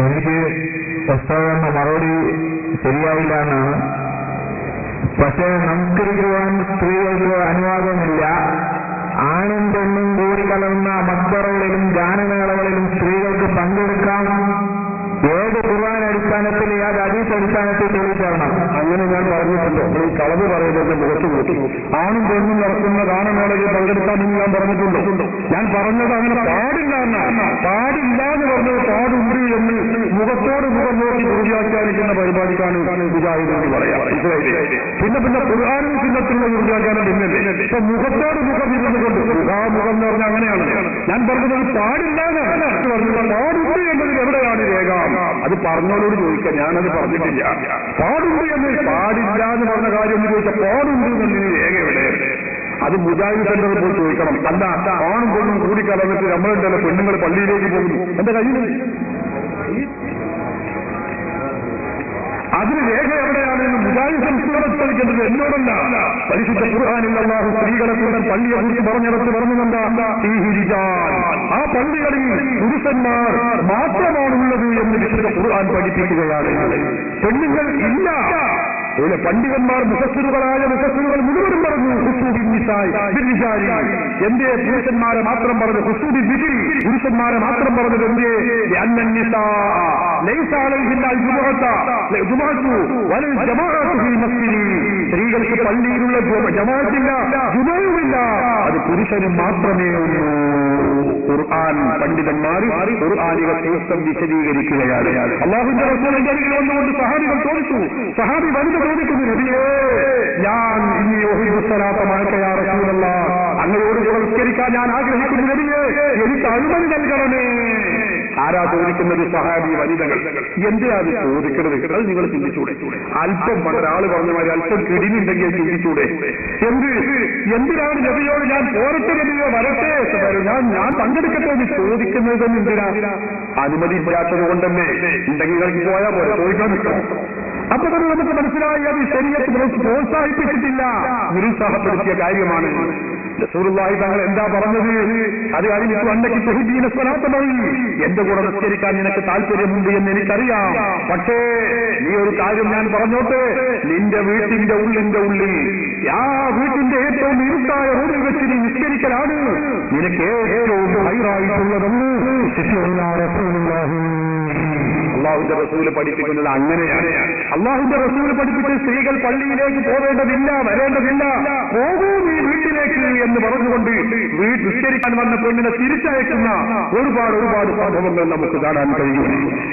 എനിക്ക് പ്രസ്താവന മറുപടി ശരിയായില്ല എന്നാണ് പക്ഷേ നമസ്കരിക്കുവാൻ സ്ത്രീകൾക്ക് അനുവാദമില്ല. ആണും പെണ്ണും കൂടി കലർന്ന മക്ബറകളിലും ഗാനമേളകളിലും സ്ത്രീകൾക്ക് പങ്കെടുക്കാം. ഏത് അടിസ്ഥാനത്തിൽ ഏത് അതീസ് അടിസ്ഥാനത്തിൽ തെളിയിച്ചേരണം അങ്ങനെ ഞാൻ പറഞ്ഞിട്ടുണ്ട്. ഈ കളവ് പറയുന്നത് മുഖത്ത് കൂട്ടി ആണും പെണ്ണും നടക്കുന്ന ഗാനമേളയിൽ പങ്കെടുക്കാമെന്ന് ഞാൻ പറഞ്ഞിട്ടുണ്ട്. ഞാൻ പറഞ്ഞത് അങ്ങനെ പാടില്ല എന്നാണ് പാടില്ല എന്ന് പറഞ്ഞത് പാടുണ്ട് എന്ന് മുഖത്തോട് മുഖം നോക്കി ദുർവ്യാഖ്യാനിക്കുന്ന പരിപാടിക്കാണ് മുജാഹിദ് എന്ന് പറയാം. പിന്നെ പിന്നെ ഖുർആാനും ചിഹ്നത്തിലുള്ള ദുർവ്യാഖ്യാനം പിന്നല്ലേ ഇപ്പൊ മുഖത്തോട് മുഖം ഇരുന്നുകൊണ്ട് മുഖാമുഖം എന്ന് പറഞ്ഞാൽ അങ്ങനെയാണ്. ഞാൻ പറഞ്ഞത് പാടില്ല എന്നാണ് പറഞ്ഞത് പാടുണ്ട് എന്നതിൽ എവിടെയാണ് രേഖ? അത് പറഞ്ഞോളോട് ചോദിക്കാം ഞാനത് പറഞ്ഞിട്ടില്ല. പാടുണ്ട് എന്ന് പാടില്ല എന്ന് പറഞ്ഞ കാര്യം എന്ന് ചോദിച്ചാൽ പാടുണ്ട് എന്നതിന് രേഖ അത് മുജാഹിദ് സെന്ററിൽ പോയി ചോദിക്കണം. അല്ല ആണും പെണ്ണും കൂടിക്കലർന്നിട്ട് നമ്മളുണ്ടല്ലോ പെണ്ണുങ്ങൾ പള്ളിയിലേക്ക് പോകുന്നു. എന്റെ കയ്യിൽ അതിന് രേഖ എവിടെയാണെന്ന് മുജാഹിദ് സംസ്കൃതം ചോദിക്കേണ്ടത് എന്നോടല്ല. പരിശുദ്ധ ഖുർആാനിൽ അള്ളാഹു സ്ത്രീകളെ കൂടെ പള്ളിയെ കുറിച്ച് പറഞ്ഞിടത്ത് ഹിരിജാൻ ആ പള്ളികളിൽ പുരുഷന്മാർ മാത്രമാണുള്ളത് എന്ന് വിശുദ്ധ ഖുർആൻ പഠിപ്പിക്കുകയാണ്. പെണ്ണുങ്ങൾ ഇല്ല. അതുപോലെ പണ്ഡിതന്മാർ മുഖസ്സുകളായ മുഖസ്സുകൾ മുഴുവനും പറഞ്ഞു ഹുസൂബിൻ നിസായ്. എന്തേ പുരുഷന്മാരെ മാത്രം പറഞ്ഞു ഹുസൂബി ബിജിരി പുരുഷന്മാരെ മാത്രം പറഞ്ഞത് എന്തേ? സ്ത്രീകൾക്ക് പള്ളിയിലുള്ള ജമാഅത്തില്ല ജുമുഅവുമില്ല. അത് പുരുഷന് മാത്രമേ ഉള്ളൂ. ഖുർആൻ പണ്ഡിതന്മാർ ഖുർആാനിക തീർത്ഥം വിശദീകരിക്കുകയാണ്. അള്ളാഹുന്റെ വന്നുകൊണ്ട് സഹാബികൾ ചോദിച്ചു സഹാബി വനിത ചോദിക്കുന്നു നബിയേ ഞാൻ ഇനി അങ്ങനെ അങ്ങയോട് പുരസ്കരിക്കാൻ ഞാൻ ആഗ്രഹിക്കുന്നു നബിയേ എനിക്ക് അനുമതി നൽകണമേ. ആരാ ചോദിക്കുന്നത് സഹാബി വനിതകൾ. എന്തിനാ അത് ചോദിക്കണത്? അത് നിങ്ങൾ ചിന്തിച്ചൂടെ. അല്പം ഒരാൾ പറഞ്ഞ മാതിരി അല്പം കിടിമുണ്ടെങ്കിൽ ചിന്തിച്ചൂടെ. എന്ത്? എന്തിനാണ് നബിയോട് ഞാൻ പോരട്ടെ നബിയോ വരട്ടെ? വരും. ഞാൻ ഞാൻ പങ്കെടുക്കട്ടെ എന്ന് ചോദിക്കുന്നത് എന്തിനാ? അനുമതി ഇല്ലാത്തത് കൊണ്ടല്ലേ. ഉണ്ടെങ്കിൽ നിങ്ങൾക്ക് പോയാൽ പോലെ ചോദിക്കാൻ നിൽക്കണം അപ്പൊ തന്നെ നമുക്ക് മനസ്സിലായി അത് ശരീരത്തിൽ പ്രോത്സാഹിപ്പിച്ചിട്ടില്ല നിരുത്സാഹപ്പെടുത്തിയ കാര്യമാണ്. റസൂലുള്ളാഹി തങ്ങൾ എന്താ പറഞ്ഞത്? അത് കഴിഞ്ഞിട്ട് അണ്ടയ്ക്ക് ഷഹീദീന സ്വലാത്തമായി എന്റെ കൂടെ നിസ്കരിക്കാൻ നിനക്ക് താല്പര്യമുണ്ട് എന്ന് എനിക്കറിയാം. പക്ഷേ നീ ഒരു കാര്യം ഞാൻ പറഞ്ഞോട്ടെ? നിന്റെ വീട്ടിന്റെ ഉള്ളിന്റെ ഉള്ളിൽ ആ വീട്ടിന്റെ ഏറ്റവും ഇരുട്ടായ റൂമിൽ വെച്ച് നീ നിസ്കരിക്കലാണ്. നിനക്ക് ഏറ്റവും ഹൈറായിട്ടുള്ളതെന്ന് അള്ളാഹുന്റെ റസൂൽ പഠിപ്പിക്കുന്നത് അങ്ങനെയാണ്. അള്ളാഹുന്റെ റസൂൽ പഠിപ്പിച്ച് സ്ത്രീകൾ പള്ളിയിലേക്ക് പോവേണ്ടതില്ല വരേണ്ടതില്ല. പോകൂ നീ വീട്ടിലേക്ക് എന്ന് പറഞ്ഞുകൊണ്ട് വീട് നിസ്കരിക്കാൻ വന്ന പെണ്ണിനെ തിരിച്ചയക്കുന്ന ഒരുപാട് ഒരുപാട് സംഭവങ്ങൾ നമുക്ക് കാണാൻ കഴിയും.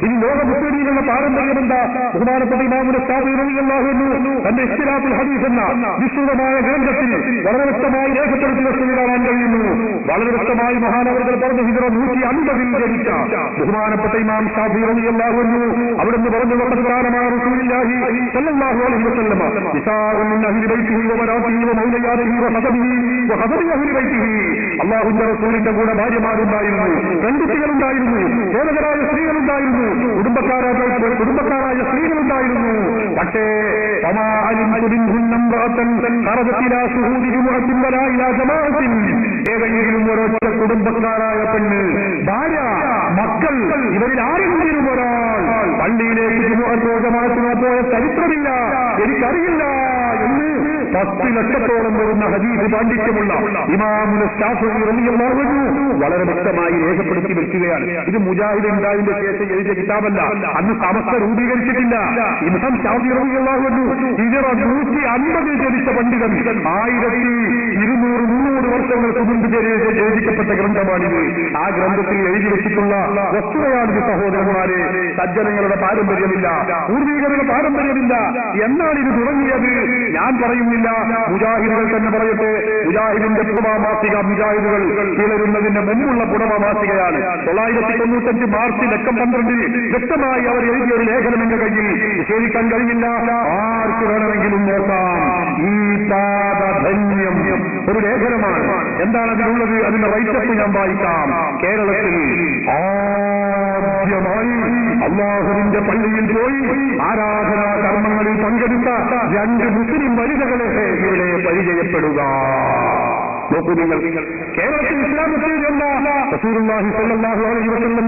ഈ ലോക മുസ്ലിങ്ങളുടെ പാരമ്പര്യം എന്താ? ബഹുമാനപ്പെട്ട ഇമാമുടെ സ്ഥാപിക്കുന്നു തന്റെ ഇസ്ലാത്തിൽ ഹദീസ് എന്ന വിസ്തൃതമായ ഗ്രന്ഥത്തിൽ വളരെ വ്യക്തമായി രേഖപ്പെടുത്തുന്ന സ്ഥിതി കാണാൻ കഴിയുന്നു. വളരെ വ്യക്തമായി മഹാനവർകൾ പറഞ്ഞു ഹിജറ നൂറ്റി അൻപതിൽ ജനിച്ച ബഹുമാനപ്പെട്ട ഇമാം ഷാഫി റളിയല്ലാഹു അൻഹു അവിടുന്ന് പറഞ്ഞു വഖദ്കാരമായ റസൂലുള്ളാഹി സ്വല്ലല്ലാഹു അലൈഹി വസല്ലം നിസാഉൻ മിൻ അഹ്ലി ബൈത്തിഹി അഹ്ലി ബൈത്തിഹി അള്ളാഹുന്റെ റസൂലിന്റെ കൂടെ ഭാര്യമാരുണ്ടായിരുന്നു പെൺകുട്ടികളുണ്ടായിരുന്നു സേവകരായ സ്ത്രീകളുണ്ടായിരുന്നു കുടുംബക്കാരായ കുടുംബക്കാരായ സ്ത്രീകളുണ്ടായിരുന്നു. പക്ഷേ ഏതെങ്കിലും ഒരൊറ്റ കുടുംബക്കാരായ പെണ്ണ് ഭാര്യ മക്കൾ ഇവരിൽ ആരെങ്കിലും ഒരാൾ പള്ളിയിലേക്ക് പോയ ചരിത്രമില്ല എനിക്കറിയില്ല എന്ന് പത്ത് ലക്ഷത്തോളം വരുന്ന ഹദീസ് പാണ്ഡിത്യമുള്ള ഇമാമുല റളിയല്ലാഹു വളരെ വ്യക്തമായി രേഖപ്പെടുത്തി വെക്കുകയാണ്. ഇത് മുജാഹിദ് ഉണ്ടായതിന്റെ ശേഷം എഴുതിയ കിതാബല്ല. അന്ന് സമസ്ത രൂപീകരിച്ചിട്ടില്ല. ഇമാം ഷാഫി റബിയുള്ള നൂറ്റി അൻപതിൽ ജനിച്ച പണ്ഡിതൻ ആയിരത്തി ഇരുന്നൂറ് മുന്നൂറ് വർഷങ്ങൾക്ക് ജനി- രചിക്കപ്പെട്ട ഗ്രന്ഥമാണിത്. ആ ഗ്രന്ഥത്തിൽ എഴുതി വെച്ചിട്ടുള്ള വസ്തുതയാണിത് സഹോദരന്മാരെ. സജ്ജനങ്ങളുടെ പാരമ്പര്യമില്ല. പൂർവീകരുടെ പാരമ്പര്യമില്ല. എന്നാണ് ഇത് തുടങ്ങിയത്? ഞാൻ പറയുന്നില്ല. മുജാഹിദുകൾ തന്നെ പറയട്ടെ. മുജാഹിദിന്റെ പുടമാസിക മുജാഹിദുകൾ കിളരുന്നതിന്റെ മുമ്പുള്ള പുടമാസികയാണ് തൊള്ളായിരത്തി തൊണ്ണൂറ്റഞ്ച് മാർച്ച് ലക്കം പന്ത്രണ്ടിൽ വ്യക്തമായി അവർ എഴുതിയ ഒരു ലേഖനം എന്റെ കയ്യിൽ. നിഷേധിക്കാൻ കഴിയില്ല ആർക്ക് വേണമെങ്കിലും നോക്കാം. ഈ ഒരു ലേഖനമാണ്. എന്താണ് അതിലുള്ളത്? അതിന്റെ റൈറ്റപ്പ് ഞാൻ വായിക്കാം. കേരളത്തിൽ ആദ്യമായി അള്ളാഹുവിന്റെ പള്ളിയിൽ പോയി ആരാധനാ കർമ്മങ്ങളിൽ പങ്കെടുത്ത രണ്ട് മുസ്ലിം വനിതകളെ ഇവിടെ പരിചയപ്പെടുക. നോക്കൂ നിങ്ങൾ. കേരളത്തിൽ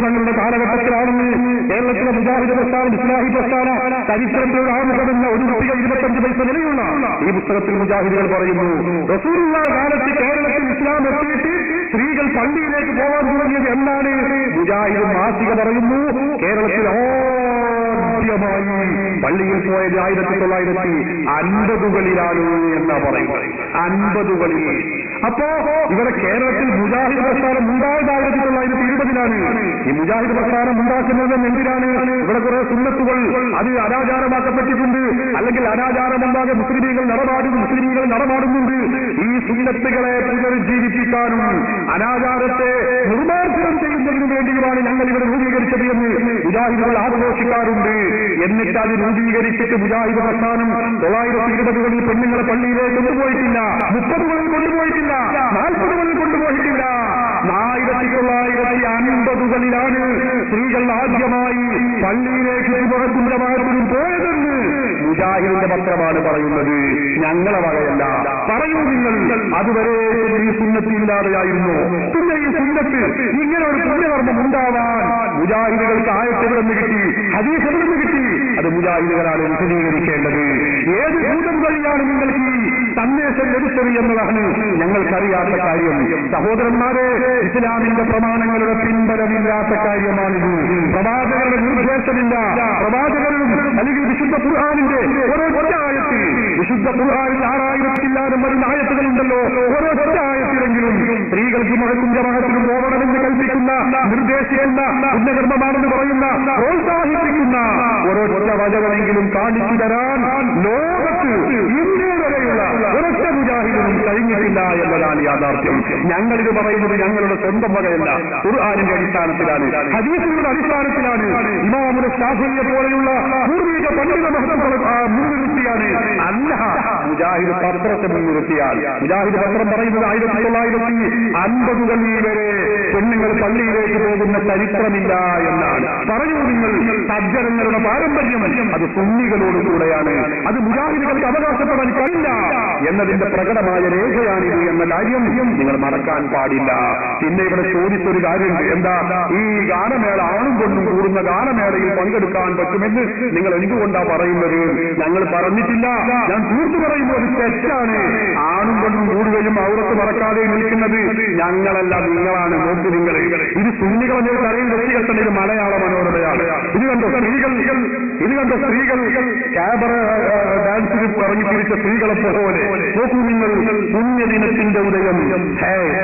തങ്ങളുടെ കാലഘട്ടത്തിലാണെന്ന് കേരളത്തിലെ മുജാഹിദ് പ്രസ്ഥാനം ഇസ്ലാഹി പ്രസ്ഥാന ചരിത്രത്തിലുള്ള ആമുഖമെന്ന ഒരു കുട്ടിക ഇരുപത്തഞ്ച് പൈസ നിലയുള്ള ഈ പുസ്തകത്തിൽ മുജാഹിദുകൾ പറയുന്നു റസൂറുള്ള കാലത്ത് കേരളത്തിൽ ഇസ്ലാം എത്തിയിട്ട് സ്ത്രീകൾ പള്ളിയിലേക്ക് പോകാൻ തുടങ്ങിയത് എന്നാണ് മുജാഹിദ് മാസിക പറയുന്നു കേരളത്തിൽ ആദ്യമായി പള്ളിയിൽ പോയത് ആയിരത്തി തൊള്ളായിരത്തി അൻപതുകളിലാണ് എന്നാ പറയുന്നത്. അൻപതുകളിൽ. അപ്പോ ഇവിടെ കേരളത്തിൽ മുജാഹിദ് പ്രസ്ഥാനം ഉണ്ടായത് ആയിരത്തി തൊള്ളായിരത്തി ഇരുപതിലാണ്. ഈ മുജാഹിദ് പ്രസ്ഥാനം ഉണ്ടാക്കുന്നത് എന്തിനാണ് ഇവിടെ കുറെ സുന്നത്തുകൾ അത് അനാചാരമാക്കപ്പെട്ടിട്ടുണ്ട്. അല്ലെങ്കിൽ അനാചാരം അനാചാരമുണ്ടാകെ മുസ്ലിമീങ്ങൾ നടപാടും മുസ്ലിമീങ്ങൾ നടപാടുന്നുണ്ട്. ഈ സുന്നത്തുകളെ പുനരുജ്ജീവിപ്പിക്കാനും അനാചാരത്തെ നിർമ്മാർജനം ചെയ്യുന്നതിനു വേണ്ടിയുമാണ് ഞങ്ങൾ ഇവിടെ രൂപീകരിച്ചത് എന്ന് മുജാഹിദുകൾ ആഘോഷിക്കാറുണ്ട്. എന്നിട്ട് അത് രൂപീകരിച്ചിട്ട് മുജാഹിദ് പ്രസ്ഥാനം തൊള്ളായിരത്തി ഇരുപതുകളിൽ പെണ്ണുങ്ങളെ പള്ളിയിലേക്ക് കൊണ്ടുപോയിട്ടില്ല. മുപ്പതുകളിൽ കൊണ്ടുപോയിട്ടില്ല. നാൽപ്പതുകളിൽ കൊണ്ടുപോയിട്ടില്ല. ആയിരത്തി തൊള്ളായിരത്തി അൻപതുകളിലാണ് സ്ത്രീകൾ ആദ്യമായി പള്ളിയിലേക്ക് ഭാഗത്തിനും പോയതെന്ന് മുജാഹിദിന്റെ പത്രമാണ് പറയുന്നത്. ഞങ്ങളെ വകയല്ല. പറയൂ നിങ്ങൾ അതുവരെ ഈ സുന്നത്തി ഇല്ലാതെയായിരുന്നു. പിന്നെ ഈ സുന്നത്ത് ഇങ്ങനെ ഒരു പുണ്യകർമ്മം ഉണ്ടാവാൻ മുജാഹിദുകൾക്ക് ആയത്തെവിടുന്ന് കിട്ടി? ഹദീസ് എവിടുന്ന് കിട്ടി? അത് മുജാഹിദുകളാണ് വിശദീകരിക്കേണ്ടത്. ഏത് ഭൂതം വഴിയാണ് നിങ്ങൾക്ക് ഈ സന്ദേശം എന്നതാണ് ഞങ്ങൾക്കറിയാത്ത കാര്യം. സഹോദരന്മാരെ ഇസ്ലാമിന്റെ പ്രമാണങ്ങളുടെ പിൻബലമില്ലാത്ത കാര്യമാണിത്. പ്രവാചകരുടെ നിർദ്ദേശമില്ല. പ്രവാചകരും അല്ലെങ്കിൽ വിശുദ്ധ ഖുർആാനിന്റെ ഓരോ ഒറ്റായത്തിൽ വിശുദ്ധ ഖുർആാനിൽ ആറായിരത്തില്ലാതെ വരുന്ന ആയത്തുകളുണ്ടല്ലോ. ഓരോ ഒറ്റായത്തിലെങ്കിലും സ്ത്രീകൾക്ക് മഴക്കും ജമാഅത്തിനും പോകണമെന്ന് കൽപ്പിക്കുന്ന നിർദ്ദേശിക്കുന്ന പുണ്യകർമ്മമാണെന്ന് പറയുന്ന പ്രോത്സാഹിപ്പിക്കുന്ന ഓരോ ഒറ്റ വചനമെങ്കിലും കാണിച്ചു തരാൻ ലോകത്ത് ഇന്ത്യ اللہ۔ കഴിഞ്ഞിട്ടില്ല എന്നതാണ് യാഥാർത്ഥ്യം. ഞങ്ങളിത് പറയുന്നത് ഞങ്ങളുടെ സ്വന്തം വകയല്ല. ഖുർആാനിന്റെ അടിസ്ഥാനത്തിലാണ്. ഹദീസുകളുടെ അടിസ്ഥാനത്തിലാണ്. ഇമാമുടെ ഷാഫിയെ പോലെയുള്ള പൂർവിക പണ്ഡിത മഹത്വങ്ങൾ മുൻനിർത്തിയാണ്. അല്ല മുജാഹിദ് പത്രത്തെ മുൻനിർത്തിയാൽ മുജാഹിദ് പത്രം പറയുന്നത് ആയിരത്തി തൊള്ളായിരത്തി അൻപതുകളിൽ വരെ പെണ്ണുങ്ങൾ പള്ളിയിലേക്ക് പോകുന്ന ചരിത്രമില്ല എന്നാണ്. പറഞ്ഞു നിങ്ങൾ സജ്ജനങ്ങളുടെ പാരമ്പര്യം അത് സുന്നികളോടുകൂടെയാണ്. അത് മുജാഹിദുകൾക്ക് അവകാശപ്പെടാൻ കഴിയില്ല എന്നതിന്റെ പ്രകടമായ രേഖയാണിത് എന്ന കാര്യം നിങ്ങൾ മറക്കാൻ പാടില്ല. പിന്നെ ഇവിടെ ചോദിച്ചൊരു കാര്യമുണ്ട് എന്താ? ഈ ഗാനമേള ആണും കൊണ്ടും കൂടുന്ന ഗാനമേളയിൽ പങ്കെടുക്കാൻ പറ്റുമെന്ന് നിങ്ങൾ എന്തുകൊണ്ടാ പറയുന്നത്? ഞങ്ങൾ പറഞ്ഞിട്ടില്ല. ഞാൻ തീർത്തു പറയുന്നത് തെറ്റാണ്. ആണും കൊണ്ടും കൂടുകയും ഔറത്ത് മറക്കാതെ നിൽക്കുന്നത് ഞങ്ങളല്ല നിങ്ങളാണ്. നോക്ക് നിങ്ങൾ. ഇത് സുന്നികൾ നിങ്ങൾ അറിയുന്ന വ്യക്തികെട്ടത് ഇത് മലയാള മനോരമയാണ്. ഇത് കണ്ടോ സ്ത്രീകൾ? ഇത് കണ്ടോ സ്ത്രീകൾ? ക്യാമറ ഡാൻസിൽ ഇറങ്ങി തിരിച്ച സ്ത്രീകളെ പോലെ. നോക്കൂ നിങ്ങൾ പുണ്യദിനത്തിന്റെ ഉദയം. ഹേ,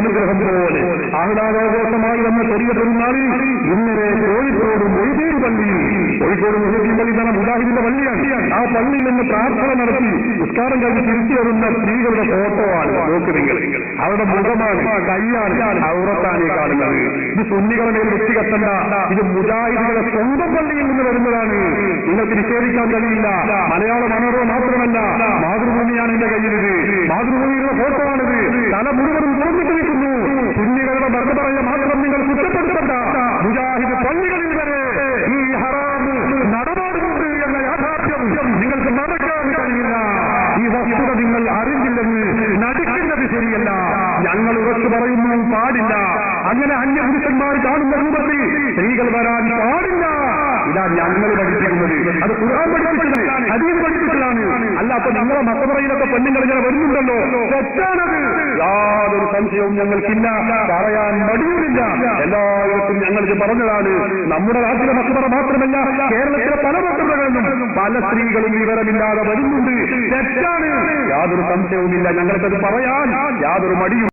അനുഗ്രഹം പോലെ. ആഹ്ലാദാഘോഷമായി വന്ന ചെറിയ പെരുന്നാളിൽ ഇന്നലെ കോഴിക്കോട് മൊഴിപേട് പള്ളിയിൽ കോഴിക്കോട് മൊയ്തീൻ പള്ളി തന്നെ മുജാഹിദിന്റെ പള്ളിയാണ്. ആ പള്ളിയിൽ നിന്ന് പ്രാർത്ഥന നടത്തി നിസ്കാരം കഴിഞ്ഞ് തിരിച്ചു വരുന്ന സ്ത്രീകളുടെ ഫോട്ടോ ആണ്. നോക്ക് നിങ്ങൾ. അവരുടെ മുഖമാണ് കൈയാണ് ഔറത്താണ് കാണുന്നത്. ഇത് സുന്നികളുടെ മേൽ വ്യക്തിഗത്തണ്ട ഇത് മുജാഹിദികളുടെ സ്വന്തം പള്ളിയിൽ നിന്ന് വരുന്നതാണ്. നിങ്ങൾക്ക് നിഷേധിക്കാൻ കഴിയില്ല. മലയാള മനോരമ മാത്രമല്ല. മാതൃഭൂമിയാണ് എന്റെ കയ്യിലിത്. മാതൃഭൂമിയുടെ ഫോട്ടോ ആണിത് തല മുഴുവനും തുറന്നിട്ട് നിൽക്കുന്നു സുന്നികളുടെ ഭരണപറയ മാത്രം നിങ്ങൾ കുറ്റപ്പെടുത്തണ്ട. മുജാഹിദ് പള്ളികളിൽ വരെ ഈ ഹറാമ് നടപാടുന്നുണ്ട് എന്ന യാഥാർത്ഥ്യം നിങ്ങൾക്ക് മറക്കാൻ കഴിയില്ല. ഈ വസ്തുത നിങ്ങൾ അറിഞ്ഞില്ലെന്ന് നടിക്കുന്നത് ശരിയല്ല. ഞങ്ങൾ ഉറച്ചു പറയുന്നു പാടില്ല. അങ്ങനെ അന്യപുരുഷന്മാർ കാണുന്ന രൂപത്തിൽ സ്ത്രീകൾ വരാൻ പാടില്ല. ഇതാ ഞങ്ങൾ പഠിപ്പിക്കുന്നത് അത് ഖുർആൻ പഠിപ്പിച്ചതാണ് ഹദീസ് പഠിപ്പിച്ചതാണ് അല്ല അപ്പൊ നിങ്ങളെ മക്കമറയിലൊക്കെ പെണ്ണുങ്ങൾ ഇങ്ങനെ വരുന്നുണ്ടല്ലോ. യാതൊരു സംശയവും ഞങ്ങൾക്കില്ല. പറയാൻ മടിയുമില്ല. എല്ലായിടത്തും ഞങ്ങൾ ഇത് പറഞ്ഞതാണ്. നമ്മുടെ നാട്ടിലെ മക്കമറ മാത്രമല്ല കേരളത്തിലെ പല മക്കമറകളിലും പല സ്ത്രീകളും വിവരമില്ലാതെ വരുന്നുണ്ട്. തെറ്റാണ്. യാതൊരു സംശയവുമില്ല ഞങ്ങൾക്കത് പറയാൻ. യാതൊരു മടിയും